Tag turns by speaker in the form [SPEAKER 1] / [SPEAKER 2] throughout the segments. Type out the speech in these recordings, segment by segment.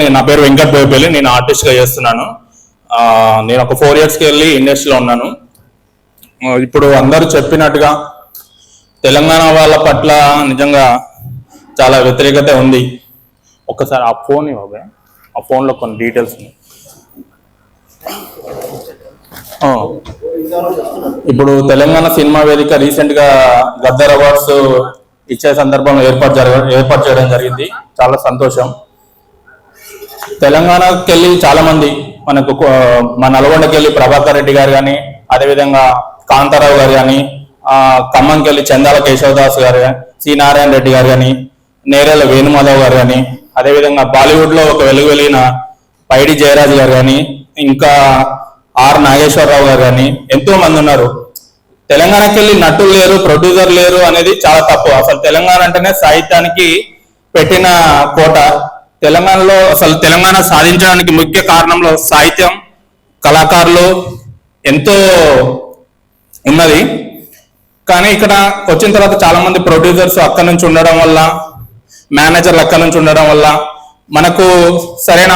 [SPEAKER 1] నేను నా పేరు వెంకట్ బోయపల్లి నేను ఆర్టిస్ట్గా చేస్తున్నాను నేను ఒక ఫోర్ ఇయర్స్కి వెళ్ళి ఇండస్ట్రీలో ఉన్నాను. ఇప్పుడు అందరూ చెప్పినట్టుగా తెలంగాణ వాళ్ళ పట్ల నిజంగా చాలా వ్యతిరేకత ఉంది. ఒక్కసారి ఆ ఫోన్ ఇవ్వబే ఆ ఫోన్లో కొన్ని డీటెయిల్స్ ఇప్పుడు తెలంగాణ సినిమా వేదిక రీసెంట్గా గద్దర్ అవార్డ్స్ ఇచ్చే సందర్భంలో ఏర్పాటు జరగ ఏర్పాటు చేయడం జరిగింది. చాలా సంతోషం. తెలంగాణకి వెళ్ళి చాలా మంది మనకు మన నల్గొండకి వెళ్ళి ప్రభాకర్ రెడ్డి గారు కానీ అదేవిధంగా కాంతారావు గారు కానీ ఖమ్మంకి వెళ్ళి చందాల కేశవదాస్ గారు సి నారాయణ రెడ్డి గారు కానీ నేరేల వేణుమాధవ్ గారు కానీ అదేవిధంగా బాలీవుడ్లో ఒక వెలుగు వెలిగిన పైడి జయరాజ్ గారు కానీ ఇంకా ఆర్ నాగేశ్వరరావు గారు కానీ ఎంతో మంది ఉన్నారు. తెలంగాణకి వెళ్ళి నటులు లేరు ప్రొడ్యూసర్ లేరు అనేది చాలా తప్పు. అసలు తెలంగాణ అంటేనే సాహిత్యానికి పెట్టిన కోట. తెలంగాణలో అసలు తెలంగాణ సాధించడానికి ముఖ్య కారణంలో సాహిత్యం కళాకారులు ఎంతో ఉన్నది. కానీ ఇక్కడ వచ్చిన తర్వాత చాలా మంది ప్రొడ్యూసర్స్ అక్కడి నుంచి ఉండడం వల్ల మేనేజర్లు అక్కడి నుంచి ఉండడం వల్ల మనకు సరైన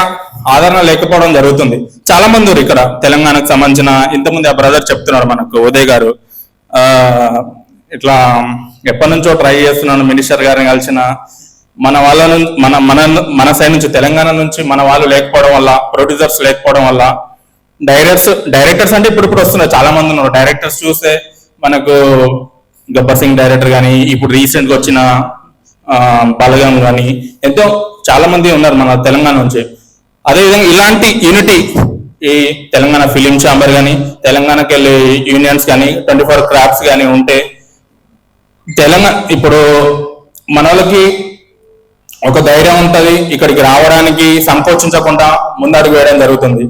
[SPEAKER 1] ఆదరణ లేకపోవడం జరుగుతుంది. చాలా మంది ఉన్నారు ఇక్కడ తెలంగాణకు సంబంధించిన ఇంతమంది ఆ బ్రదర్ చెప్తున్నారు మనకు ఉదయ్ గారు. ఇట్లా ఎప్పటి నుంచో ట్రై చేస్తున్నాను మినిస్టర్ గారిని కలిసిన మన వాళ్ళ నుంచి మన మన మన సైడ్ నుంచి తెలంగాణ నుంచి మన వాళ్ళు లేకపోవడం వల్ల ప్రొడ్యూసర్స్ లేకపోవడం వల్ల డైరెక్టర్స్ డైరెక్టర్స్ అంటే ఇప్పుడు ఇప్పుడు వస్తున్నారు చాలా మంది ఉన్నారు. డైరెక్టర్స్ చూస్తే మనకు గబ్బర్ సింగ్ డైరెక్టర్ కానీ ఇప్పుడు రీసెంట్గా వచ్చిన బలగం కానీ ఎంతో చాలా మంది ఉన్నారు మన తెలంగాణ నుంచి. అదేవిధంగా ఇలాంటి యూనిటీ ఈ తెలంగాణ ఫిలిం ఛాంబర్ కానీ తెలంగాణకి వెళ్ళి యూనియన్స్ కానీ ట్వంటీ ఫోర్ క్రాఫ్ట్స్ కానీ ఉంటే తెలంగాణ ఇప్పుడు మన వాళ్ళకి ఒక ధైర్యం ఉంటుంది ఇక్కడికి రావడానికి సంకోచించకుండా ముందడుగు వేయడం జరుగుతుంది.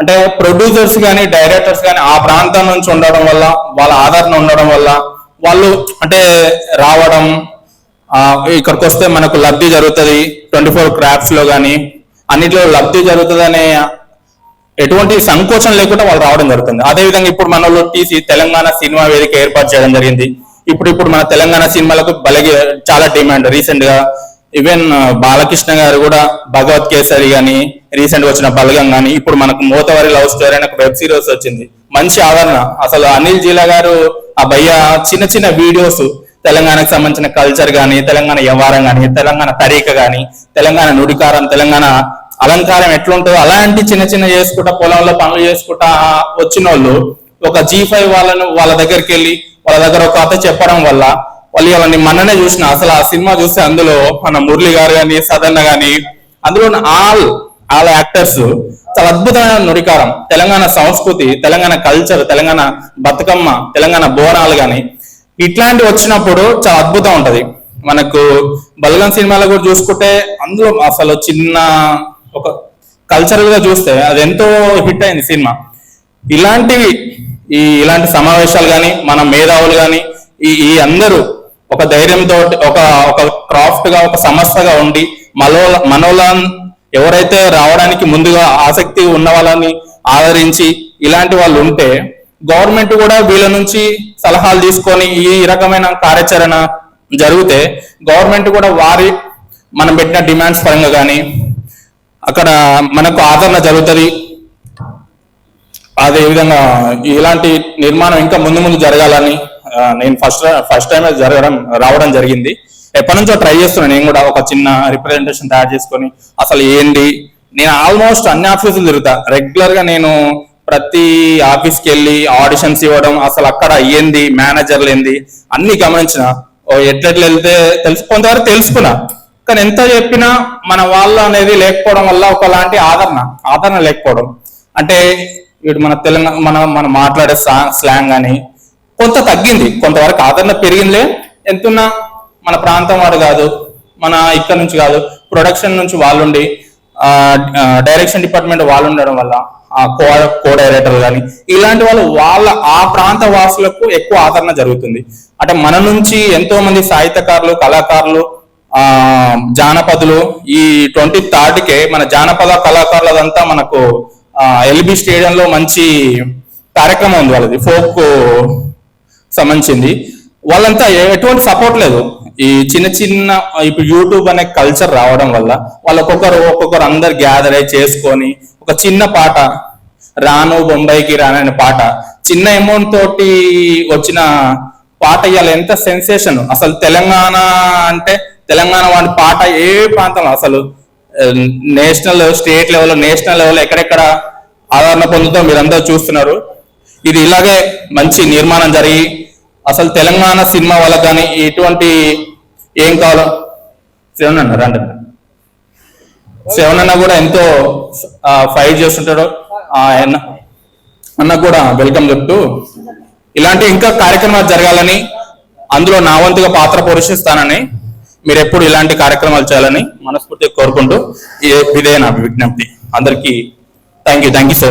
[SPEAKER 1] అంటే ప్రొడ్యూసర్స్ కానీ డైరెక్టర్స్ కానీ ఆ ప్రాంతం నుంచి ఉండడం వల్ల వాళ్ళ ఆదరణ ఉండడం వల్ల వాళ్ళు అంటే రావడం ఇక్కడికి వస్తే మనకు లబ్ధి జరుగుతుంది ట్వంటీ ఫోర్ క్రాఫ్ట్స్లో కానీ అన్నిట్లో లబ్ధి జరుగుతుంది అనే ఎటువంటి సంకోచం లేకుండా వాళ్ళు రావడం జరుగుతుంది. అదేవిధంగా ఇప్పుడు మనలో టీసీ తెలంగాణ సినిమా వేదిక ఏర్పాటు చేయడం జరిగింది. ఇప్పుడు ఇప్పుడు మన తెలంగాణ సినిమాలకు బలగే చాలా డిమాండ్. రీసెంట్గా ఈవెన్ uh, బాలకృష్ణ గారు కూడా భగవత్ కేసరి గాని రీసెంట్ వచ్చిన బలగం గాని ఇప్పుడు మనకు మోతవారి లవ్ స్టోరీ అనే ఒక వెబ్ సిరీస్ వచ్చింది. మంచి ఆదరణ అసలు అనిల్ జీలా గారు ఆ భయ్య చిన్న చిన్న వీడియోస్ తెలంగాణకు సంబంధించిన కల్చర్ గాని తెలంగాణ వ్యవహారం గాని తెలంగాణ తరీక గాని తెలంగాణ నుడికారం తెలంగాణ అలంకారం ఎట్లుంటుందో అలాంటి చిన్న చిన్న చేసుకుంటా పొలంలో పనులు చేసుకుంటా వచ్చిన వాళ్ళు ఒక జీ ఫైవ్ వాళ్ళను వాళ్ళ దగ్గరికి వెళ్ళి వాళ్ళ దగ్గర ఒక కథ చెప్పడం వల్ల వాళ్ళు వాళ్ళని మననే చూసిన అసలు ఆ సినిమా చూస్తే అందులో మన మురళి గారు కానీ సదన్న గాని అందులో ఉన్న ఆల్ ఆల్ యాక్టర్స్ చాలా అద్భుతమైన నుడికారం తెలంగాణ సంస్కృతి తెలంగాణ కల్చర్ తెలంగాణ బతుకమ్మ తెలంగాణ బోనాలు కానీ ఇట్లాంటి వచ్చినప్పుడు చాలా అద్భుతం ఉంటది. మనకు బలగం సినిమాలో కూడా చూసుకుంటే అందులో అసలు చిన్న ఒక కల్చరల్గా చూస్తే అది ఎంతో హిట్ అయింది సినిమా. ఇలాంటివి ఈ ఇలాంటి సమావేశాలు కానీ మన మేధావులు కానీ ఈ ఈ అందరూ ఒక ధైర్యంతో ఒక ఒక క్రాఫ్ట్గా ఒక సంస్థగా ఉండి మనోల మనోల ఎవరైతే రావడానికి ముందుగా ఆసక్తి ఉన్న వాళ్ళని ఆదరించి ఇలాంటి వాళ్ళు ఉంటే గవర్నమెంట్ కూడా వీళ్ళ నుంచి సలహాలు తీసుకొని ఈ రకమైన కార్యాచరణ జరిగితే గవర్నమెంట్ కూడా వారి మనం పెట్టిన డిమాండ్స్ పరంగా కానీ అక్కడ మనకు ఆదరణ జరుగుతుంది. అదే విధంగా ఇలాంటి నిర్మాణం ఇంకా ముందు ముందు జరగాలని నేను ఫస్ట్ ఫస్ట్ టైం జరగడం రావడం జరిగింది. ఎప్పటి నుంచో ట్రై చేస్తున్నాను నేను కూడా ఒక చిన్న రిప్రజెంటేషన్ తయారు చేసుకొని అసలు ఏంటి? నేను ఆల్మోస్ట్ అన్ని ఆఫీసులు తిరుగుతా. రెగ్యులర్గా నేను ప్రతి ఆఫీస్కి వెళ్ళి ఆడిషన్స్ ఇవ్వడం అసలు అక్కడ ఏంది మేనేజర్లు ఏంది అన్ని గమనించిన. ఓ ఎట్లెట్లు వెళ్తే తెలుసు కొంతవరకు తెలుసుకున్నా. కానీ ఎంత చెప్పినా మన వాళ్ళు అనేది లేకపోవడం వల్ల ఒకలాంటి ఆదరణ ఆదరణ లేకపోవడం. అంటే వీడు మన తెలంగాణ మన మనం మాట్లాడే స్లాంగ్ అని కొంత తగ్గింది. కొంతవరకు ఆదరణ పెరిగిందిలే. ఎంతున్నా? మన ప్రాంతం వారు కాదు. మన ఇక్కడ నుంచి కాదు. ప్రొడక్షన్ నుంచి వాళ్ళుండి డైరెక్షన్ డిపార్ట్మెంట్ వాళ్ళు ఉండడం వల్ల ఆ కో కో డైరెక్టర్ కానీ ఇలాంటి వాళ్ళు వాళ్ళ ఆ ప్రాంత వాసులకు ఎక్కువ ఆదరణ జరుగుతుంది. అంటే మన నుంచి ఎంతో మంది సాహిత్యకారులు కళాకారులు ఆ జానపదులు ఈ ట్వంటీ థర్డ్కే మన జానపద కళాకారులదంతా మనకు ఎల్బి స్టేడియంలో మంచి కార్యక్రమం ఉంది వాళ్ళది. ఫోక్ సంబంధించింది. వాళ్ళంతా ఎటువంటి సపోర్ట్ లేదు. ఈ చిన్న చిన్న ఇప్పుడు యూట్యూబ్ అనే కల్చర్ రావడం వల్ల వాళ్ళు ఒక్కొక్కరు ఒక్కొక్కరు అందరు గ్యాదర్ అయి చేసుకొని ఒక చిన్న పాట రాను బొంబాయికి రాను అనే పాట చిన్న అమౌంట్ తోటి వచ్చిన పాట ఇవాళ ఎంత సెన్సేషన్ అసలు తెలంగాణ అంటే తెలంగాణ వాడి పాట ఏ ప్రాంతంలో? అసలు national state level national level ఎక్కడెక్కడ ఆదరణ పొందుతాం మీరందరూ చూస్తున్నారు. ఇది ఇలాగే మంచి నిర్మాణం జరిగి అసలు తెలంగాణ సినిమా వాళ్ళకి కానీ ఎటువంటి ఏం కావాలో సెవెన్ అన్న రండి సెవెన్ అన్న కూడా ఎంతో ఫైట్ చేస్తుంటాడు. ఆయన అన్న అన్న కూడా వెల్కమ్ చెప్తూ ఇలాంటి ఇంకా కార్యక్రమాలు జరగాలని అందులో నా వంతుగా పాత్ర పోషిస్తానని మీరు ఎప్పుడు ఇలాంటి కార్యక్రమాలు చేయాలని మనస్ఫూర్తిగా కోరుకుంటూ ఇదే నా విజ్ఞప్తి. అందరికీ థ్యాంక్ యూ థ్యాంక్ యూ